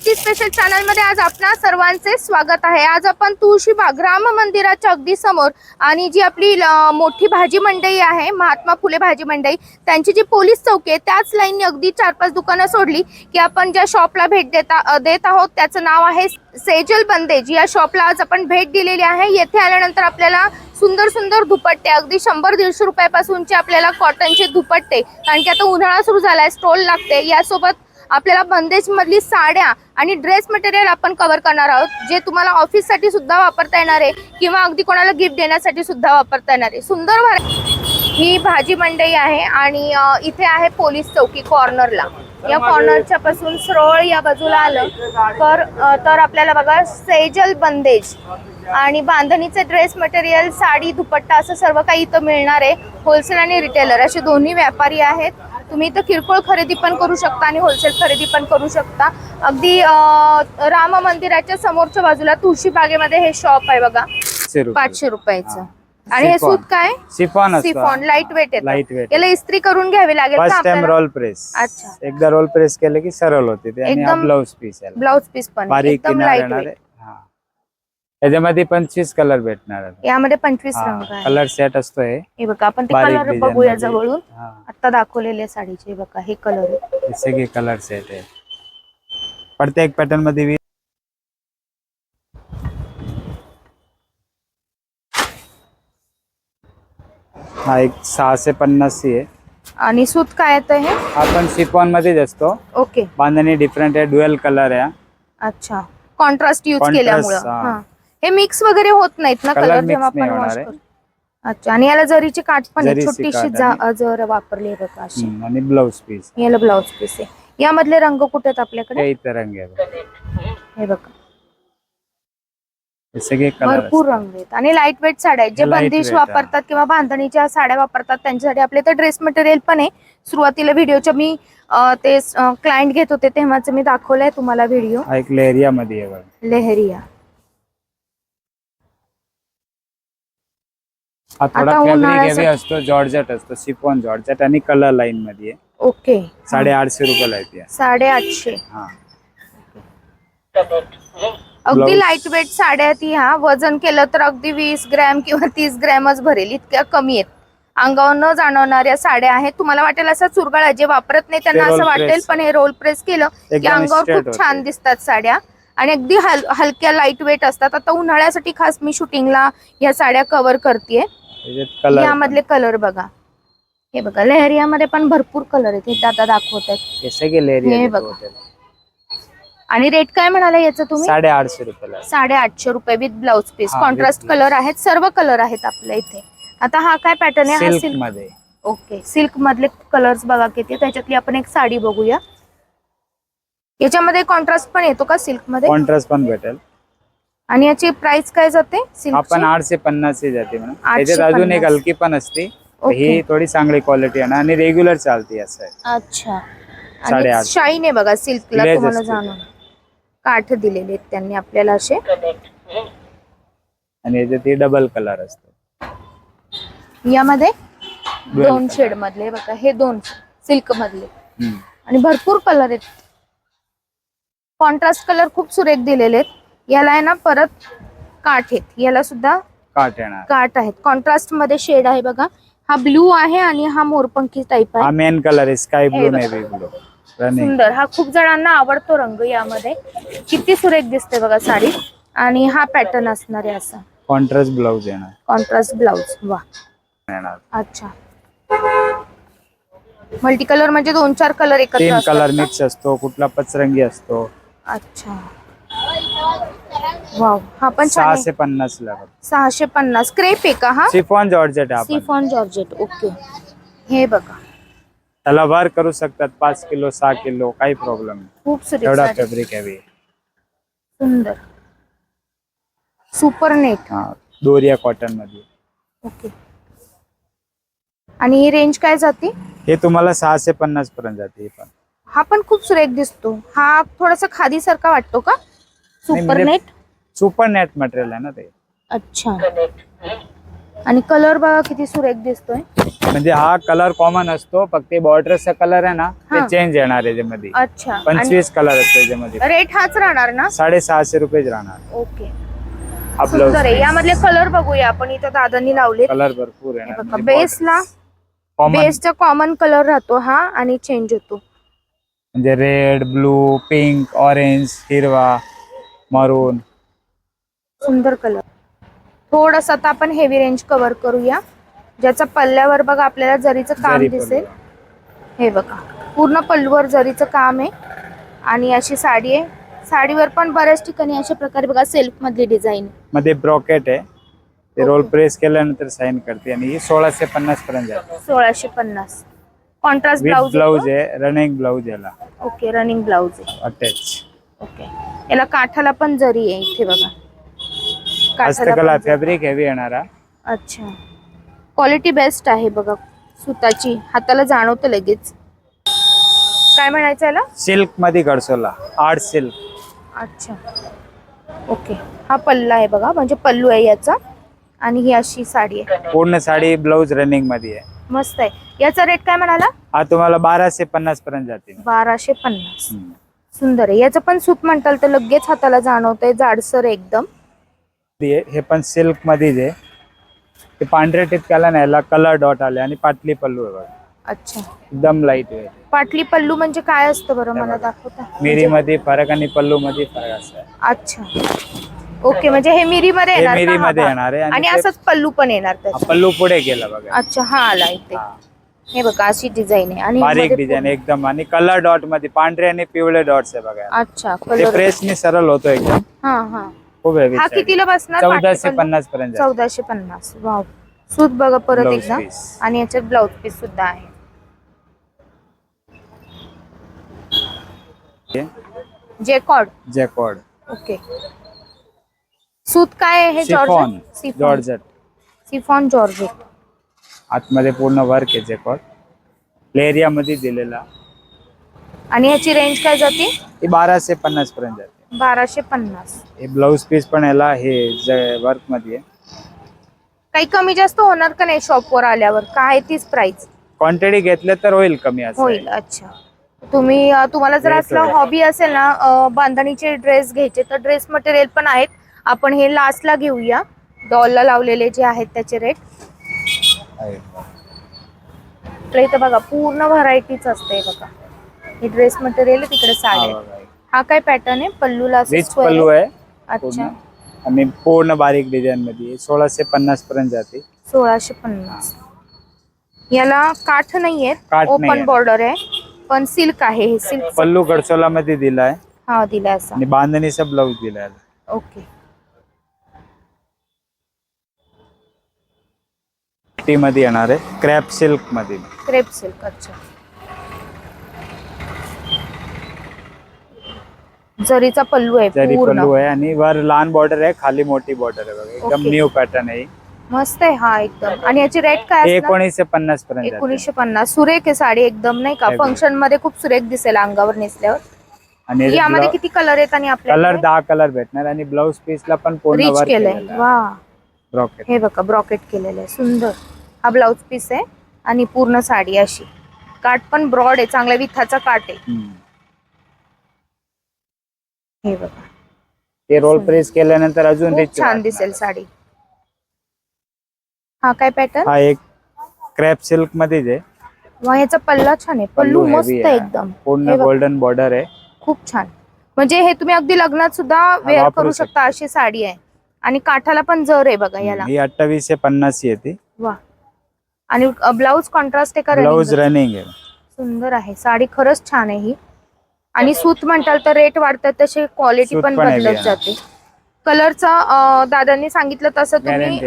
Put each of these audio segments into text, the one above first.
Marathi special चॅनलमध्ये आज आपणा सर्वांचे स्वागत आहे. आज आपण तुळशीबाग राम मंदिराच्या अगदी समोर आणि जी आपली मोठी भाजी मंडई आहे महात्मा फुले भाजी मंडई त्यांची जी पोलीस चौकी आहे त्याच लाईनने अगदी चार पाच दुकानं सोडली की आपण ज्या शॉपला भेट देता देत आहोत त्याचं नाव आहे सेजल बंदेज या शॉपला आज आपण भेट दिलेली आहे. येथे आल्यानंतर आपल्याला सुंदर सुंदर दुपट्टे अगदी शंभर दीडशे रुपयापासूनचे आपल्याला कॉटनचे दुपट्टे कारण की आता उन्हाळा सुरू झालाय स्टॉल लागते. यासोबत आपल्याला बंदेज मधली साड्या आणि ड्रेस मटेरियल आपण कव्हर करणार आहोत जे तुम्हाला ऑफिससाठी सुद्धा वापरता येणार आहे किंवा अगदी कोणाला गिफ्ट देण्यासाठी सुद्धा वापरता येणार आहे. सुंदर भर ही भाजी मंडई आहे आणि इथे आहे पोलीस चौकी कॉर्नरला. या कॉर्नरच्या पासून सरळ या बाजूला आलं तर तर आपल्याला बघा सेजल बंदेज आणि बांधणीचे ड्रेस मटेरियल साडी दुपट्टा असं सर्व काही इथं मिळणार आहे. होलसेल आणि रिटेलर असे दोन्ही व्यापारी आहेत. तुम्ही इथं किरकोळ खरेदी पण करू शकता आणि होलसेल खरेदी पण करू शकता. अगदी राम मंदिराच्या समोरच्या बाजूला तुळशी बागेमध्ये हे शॉप आहे बघा. पाचशे रुपये. पाचशे रुपयाचं. आणि हे. सूत काय? Chiffon chiffon light weight Light येतं. Weight. याला इस्त्री करून घ्यावी लागेल फर्स्ट टाइम? रोल प्रेस अच्छा. एकदा रोल प्रेस केलं की सरळ होते. ते आणि एकदम ब्लाउज पीस याला. ब्लाउज पीस पण. आहे. एकदम लाइट आहे हा याच्यामध्ये पंचवीस कलर भेटणार आहे. यामध्ये पंचवीस रंग आहे कलर सेट असतो हे हे बघा आपण ते बारीक कलर design बघूया मध्ये. जवळून. हा. आता दाखवलेले साडीचे हे बघा हे कलर हे सगळे कलर सेट आहे प्रत्येक पॅटर्नमध्ये हा एक सहाशे पन्नासची आहे. आणि सूत काय येतं हे? आपण सिफॉन मध्येच असतो. ओके. बांधणी डिफरंट आहे डुएल कलर आहे. अच्छा. कॉन्ट्रास्ट युज Contrast, केल्यामुळं. हा. हा. हे मिक्स वगैरे होत नाहीत ना कलर जेव्हा आपण वॉश. करतो अच्छा आणि याला जरीची काठ पण आहे छोटीशी. जर वापरली बघा अशी. आणि ब्लाउज पीस याला ब्लाउज पीस आहे. यामधले रंग कुठे आहेत आपल्याकडे? हे रंग हे बघा. भरपूर रंग आहेत. आणि लाइट वेट साड्या आहेत. जे बंदिश. वापरतात किंवा बांधणीच्या साड्या वापरतात त्यांच्यासाठी आपले तर ड्रेस मटेरियल पण आहे. सुरुवातीला व्हिडिओच्या मी ते क्लायंट घेत होते तेव्हाच मी दाखवलंय तुम्हाला व्हिडिओ लेहरिया मध्ये. लेहरिया. हा थोडा आता फॅब्रिक उन्हाळ्यासाठी- हेवी असतो जॉर्जेट असतो सिफॉन जॉर्जेट आणि कलर लाईन मध्ये. आहे. ओके. साडे आठशे रुपयाला येते साडेआठशे हा. अगदी Blouse. लाइट वेट साड्या आहेत ह्या वजन केलं तर अगदी वीस ग्रॅम किंवा तीस ग्रॅमच भरेल इतक्या कमी आहेत. अंगावर न जाणवणाऱ्या साड्या आहेत. तुम्हाला वाटेल असा चुरगाळा जे वापरत नाही त्यांना roll असं वाटेल press. पण हे रोल प्रेस केलं की एकदम अंगावर straight खूप होते. छान दिसतात साड्या. आणि अगदी हल हलक्या लाइट वेट असतात. आता उन्हाळ्यासाठी खास मी शूटिंगला या साड्या कव्हर करतेय. कलर यामधले कलर बघा. हे बघा लेहरियामध्ये पण भरपूर कलर आहेत. हे आता दाखवत आहेत हे हे बघा. आणि रेट काय म्हणाला याचं तुम्ही? साडे आठशे रुपयाला साडे आठशे रुपये विथ ब्लाउज पीस हा, कॉन्ट्रास्ट कलर आहेत सर्व कलर आहेत आपल्या इथे. आता हा काय पॅटर्न आहे? हा सिल्क सिल्कमध्ये. ओके सिल्क मधले कलर्स बघा किती त्याच्यातली आपण एक साडी बघूया. याच्यामध्ये कॉन्ट्रास्ट पण येतो का सिल्कमध्ये? कॉन्ट्रास्ट पण भेटेल. आणि याची प्राइस काय जाते? आपण आठशे पन्नास जाते म्हणून त्याच्यात अजून एक. हलकी पण असते. ही थोडी चांगली क्वालिटी आहे ना. आणि रेग्युलर चालते असं अच्छा. शाईन आहे बघा सिल्कला तुम्हाला. जाणून काठ दिलेले आहेत त्यांनी आपल्याला असे. आणि याच्यात ही डबल कलर असतो. यामध्ये दोन. शेड मधले बघा. हे दोन सिल्क मधले. आणि भरपूर कलर आहेत. कॉन्ट्रास्ट कलर खूप सुरेख दिलेले आहेत. याला आहे ना परत काठ आहेत. याला सुद्धा काट येणार. काठ आहेत. कॉन्ट्रास्टमध्ये शेड आहे बघा. हा ब्लू आहे आणि हा मोरपंखी टाईप हा आहे मेन कलर आहे. स्काय हे ब्लू बघा. नेव्ही ब्लू रनिंग सुंदर. हा खूप जणांना आवडतो रंग यामध्ये. किती सुरेख दिसते बघा साडी. आणि हा पॅटर्न असणार आहे असा. कॉन्ट्रास्ट ब्लाउज येणार. कॉन्ट्रास्ट ब्लाउज वा. येणार. अच्छा. मल्टी कलर म्हणजे दोन चार कलर एकत्र तीन असतात कलर का? मिक्स असतो. कुठला पचरंगी असतो. अच्छा. वाव हा पण छान आहे. सहाशे पन्नास ला सहाशे पन्नास. क्रेप आहे का हा? सिफॉन जॉर्जेट आहे आपण. सिफॉन जॉर्जेट ओके हे बघा. त्याला वर करू शकतात पाच किलो सहा किलो काही प्रॉब्लेम नाही. खूप सुरेख एवढा साडी. फॅब्रिक हवी सुंदर. सुपर नेट हा दोरिया कॉटनमध्ये. ओके आणि ही रेंज काय जाते? हे तुम्हाला सहाशे पन्नास पर्यंत जाते हे पण. हा पण खूप सुरेख दिसतो. हा थोडासा खादी सारखा वाटतो का? Super net super net material आहे ना ते. अच्छा. आणि कलर बघा किती सुरेख दिसतोय. म्हणजे हा कलर कॉमन असतो फक्त बॉर्डरचा कलर आहे ना हा. ते चेंज येणार याच्यामध्ये. अच्छा. आणि पंचवीस कलर असतो याच्यामध्ये. रेट हाच राहणार ना? साडेसहाशे रुपये राहणार. ओके. सुंदर आहे. ब्लाऊज यामधले कलर बघूया आपण. इथं दादांनी लावले कलर भरपूर बघा बेसला कॉमन बेसचा कॉमन कलर राहतो हा आणि चेंज होतो. म्हणजे रेड ब्लू पिंक ऑरेंज हिरवा. मरून. सुंदर कलर थोडस आता आपण हेवी रेंज कव्हर करूया. ज्याचा पल्ल्यावर बघा आपल्याला जरीचं काम जरी दिसेल. हे बघा. पूर्ण पल्लूवर जरीचं काम आहे. आणि अशी साडी आहे. साडीवर पण बऱ्याच ठिकाणी अशा प्रकारे बघा सेल्फ मधली डिझाईन मध्ये ब्रॉकेट आहे. ते रोल. प्रेस केल्यानंतर साईन करते. आणि ही सोळाशे पन्नास पर्यंत जाते. सोळाशे पन्नास. कॉन्ट्रास्ट विथ ब्लाऊज ब्लाऊज आहे. रनिंग ब्लाऊज याला. ओके रनिंग ब्लाऊज आहे. अटॅच ओके याला काठाला पण जरी आहे इथे बघा. काठाला. फॅब्रिक हेवी येणारा अच्छा. क्वालिटी बेस्ट आहे बघा सुताची. हाताला जाणवतं लगेच. काय म्हणायचं याला? सिल्कमध्ये गडसोला. आर्ट सिल्क अच्छा. ओके हा पल्ला आहे बघा म्हणजे पल्लू आहे याचा. आणि ही अशी साडी आहे. पूर्ण साडी ब्लाऊज रनिंगमध्ये आहे. मस्त आहे. याचा रेट काय म्हणाला? हा तुम्हाला बाराशे पन्नास पर्यंत जाते बाराशे पन्नास. सुंदर आहे. याचं पण सूत म्हणताल तर लगेच हाताला जाणवतंय जाडसर एकदम. हे पण सिल्क मध्येच आहे. ते पांढऱ्या टिपक्याला नाही याला कलर डॉट आले आणि पाटली पल्लू आहे बघा. अच्छा. एकदम लाइट आहे. पाटली पल्लू म्हणजे काय असतं बरं? मला. दाखवता. मिरी मध्ये फरक आणि पल्लू मध्ये फरक असा आहे. अच्छा. ओके म्हणजे हे मिरी मध्ये हे येणार का? मिरी हा मध्ये भाग? येणार आहे आणि आणि ते- असंच पल्लू पण येणार पल्लू पुढे गेला बघा. अच्छा हा आला इथे हा. हे बघा अशी डिझाईन आहे. आणि बारीकमध्ये डिझाईन एकदम. आणि कलर डॉटमध्ये पांढरे आणि पिवळे डॉट्स आहे बघा. अच्छा ते कलर प्रेसने सरळ होतो एकदम. हा हा. खूप हा कितीला बसणार? चौदाशे? पन्नास पर्यंत. जाते. चौदाशे पन्नास. वाव. सूत बघा परत Blouse एकदा. piece. आणि याच्यात ब्लाउज पीस सुद्धा आहे. Jacquard jacquard okay. सूत काय आहे हे सिफॉन. जॉर्जट. Chiffon georgette. आतमध्ये पूर्ण वर्क आहे जॅकॉर्ड लेरिया मध्ये दिलेला. आणि याची रेंज काय जाते? हे बाराशे पन्नास पर्यंत जाते. बाराशे पन्नास. हे ब्लाऊज पीस पण याला हे वर्कमध्ये काही कमी जास्त होणार का नाही शॉपवर आल्यावर? काय तीच प्राइस क्वांटिटी घेतलं तर होईल कमी असं होईल अच्छा. तुम्ही अं, तुम्हाला जर Dress असलं वगैरे. हॉबी असेल ना अं, बांधणीचे ड्रेस घ्यायचे तर ड्रेस मटेरियल पण आहेत. आपण हे लास्टला घेऊया. डॉलला लावलेले जे आहेत त्याचे रेट आहे. आपल्या इथं बघा पूर्ण व्हरायटीच असते बघा. हे ड्रेस मटेरियल तिकडे साडी. हा काय पॅटर्न आहे? पल्लूला असं रिच square पल्लू आहे. आहे? पूर्ण. अच्छा आणि पूर्ण बारीक डिझाईन मध्ये सोळाशे पन्नास पर्यंत जाते. सोळाशे पन्नास. याला काठ नाहीये काठ ओपन नाहीये. बॉर्डर आहे. पण सिल्क आहे हे. सिल्क पल्लू गडचोला मध्ये दिलाय. हा दिला असा. आणि बांधणीचा ब्लाऊज दिलाय. ओके टी मध्ये येणार आहे. क्रॅप सिल्कमध्ये. क्रेप सिल्क अच्छा. जरीचा पल्लू आहे जरी पूर्ण. पल्लू आहे आणि वर लहान बॉर्डर आहे खाली मोठी बॉर्डर आहे बघा. एकदम Okay. न्यू पॅटर्न आहे मस्त आहे हा एकदम. आणि याची रेट काय असणार? एकोणीसशे पन्नास पर्यंत जाते. एकोणीसशे पन्नास. सुरेख आहे साडी एकदम नाही का. फंक्शनमध्ये खूप सुरेख दिसेल अंगावर नेसल्यावर. आणि यामध्ये किती कलर आहेत आणि कलर आपल्याला दहा कलर भेटणार आणि ब्लाऊज पीस ला पण पूर्ण रिच वर्क केलंय. वा ब्रॉकेट हे बघा ब्रॉकेट केलेलं आहे. सुंदर. हा ब्लाउज पीस आहे आणि पूर्ण साडी अशी. काठ पण ब्रॉड आहे चांगल्या विथाचा काठ आहे. हे बघा. ते रोल प्रेस केल्यानंतर अजून खूप रिच छान दिसेल साडी. हा काय पॅटर्न हा एक क्रॅप सिल्क मध्येच आहे. वा याचा पल्ला छान आहे. पल्लू heavy मस्त आहे. एकदम. हे पूर्ण बघा. गोल्डन बॉर्डर आहे. खूप छान. म्हणजे हे तुम्ही अगदी लग्नात सुद्धा वेअर वापरू करू शकता अशी साडी आहे. आणि काठाला पण जर आहे बघा याला. ही अठ्ठावीसशे पन्नास येते वा. आणि ब्लाऊज कॉन्ट्रास्ट आहे का ब्लाऊज? रनिंग आहे. सुंदर आहे. साडी खरंच छान आहे ही. आणि सूत म्हणताल तर रेट वाढतात तसे क्वालिटी पण बदलत. जाते. कलरचा दादांनी सांगितलं तसं तुम्ही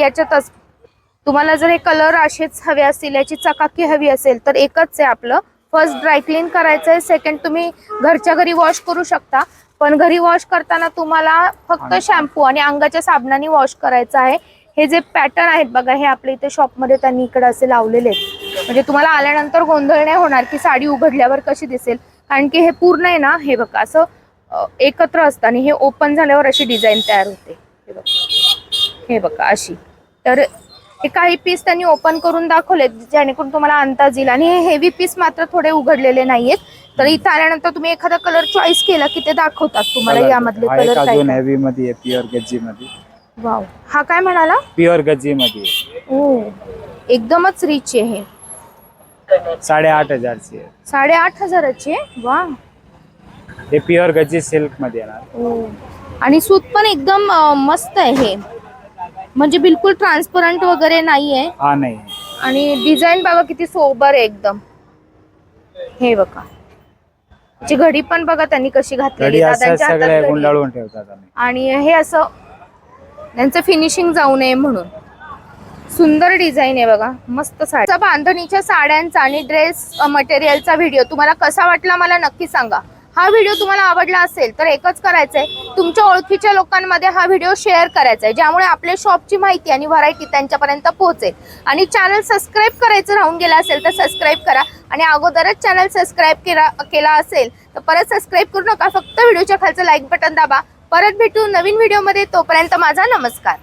याच्यातच तुम्हाला जर हे कलर असेच हवे असतील याची चकाकी हवी असेल तर एकच आहे आपलं. फर्स्ट ड्राय क्लीन करायचं आहे सेकंड तुम्ही घरच्या घरी वॉश करू शकता. पण घरी वॉश करताना तुम्हाला फक्त शॅम्पू आणि अंगाच्या साबणाने वॉश करायचं आहे. हे जे पॅटर्न आहेत बघा हे आपल्या इथे शॉपमध्ये त्यांनी इकडे असे लावलेले आहेत. म्हणजे तुम्हाला आल्यानंतर गोंधळ नाही होणार की साडी उघडल्यावर कशी दिसेल. कारण की हे पूर्ण आहे ना हे बघा असं एकत्र असतं आणि हे ओपन झाल्यावर अशी डिझाईन तयार होते. हे बघा. हे बघा अशी. तर हे काही पीस त्यांनी ओपन करून दाखवलेत जेणेकरून तुम्हाला अंदाज येईल. आणि हे हेवी पीस मात्र थोडे उघडलेले नाहीयेत. तर इथं आल्यानंतर तुम्ही एखादा कलर चॉईस केला की ते दाखवतात तुम्हाला यामधले कलर. हेवी मध्ये प्युअर गज्जी मध्ये. वाव. हा काय म्हणाला? प्युअर गज्जी मध्ये. ओ एकदमच रिच आहे हे. साडेआठ हजारची आहे. साडेआठ हजाराची आहे? वा. हे प्युअर गज्जी सिल्कमध्ये येणार. ओ. आणि सूत पण एकदम अं, मस्त आहे हे. म्हणजे बिलकुल ट्रान्सपरंट वगैरे नाहीये. हा नाही. आणि डिझाईन बघा किती सोबर आहे एकदम. हे बघा. त्याची घडी पण बघा त्यांनी कशी घातलेली घडी असं दादांच्या हातात सगळे घडी. आहे. गुंडाळून ठेवतात आम्ही. आणि हे असं त्यांचं फिनिशिंग जाऊ नये म्हणून. सुंदर डिझाईन आहे बघा मस्त साडी. बांधणीच्या साड्यांचा आणि ड्रेस मटेरियलचा व्हिडिओ तुम्हाला कसा वाटला मला नक्की सांगा. हा व्हिडिओ तुम्हाला आवडला असेल तर एकच करायचंय तुमच्या ओळखीच्या लोकांमध्ये हा व्हिडिओ शेअर करायचा आहे ज्यामुळे आपल्या शॉपची माहिती आणि व्हरायटी त्यांच्यापर्यंत पोहोचेल. आणि चॅनल सबस्क्राईब करायचं राहून गेलं असेल तर सबस्क्राईब करा. आणि अगोदरच चॅनल सबस्क्राईब केला केला असेल तर परत सबस्क्राईब करू नका फक्त व्हिडिओच्या खालचं लाईक बटन दाबा. परत भेटू नवीन व्हिडिओमध्ये तोपर्यंत माझा नमस्कार.